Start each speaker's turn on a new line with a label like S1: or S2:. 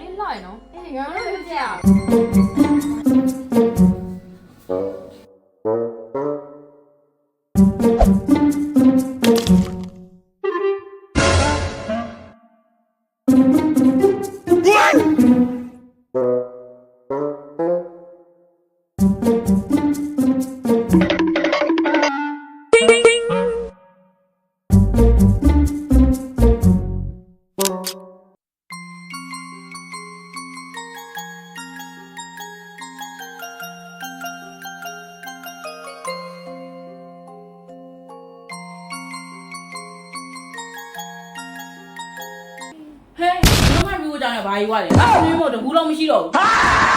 S1: လေးလာရနော်
S2: အေးငါတို့လည်းပြအောင်
S3: ဟဲ့ဘယ်မှမပြောကြနဲ့ဘာကြီးွားလဲအဲ့မင်းမို့တကူလုံးမရှိတော့ဘူး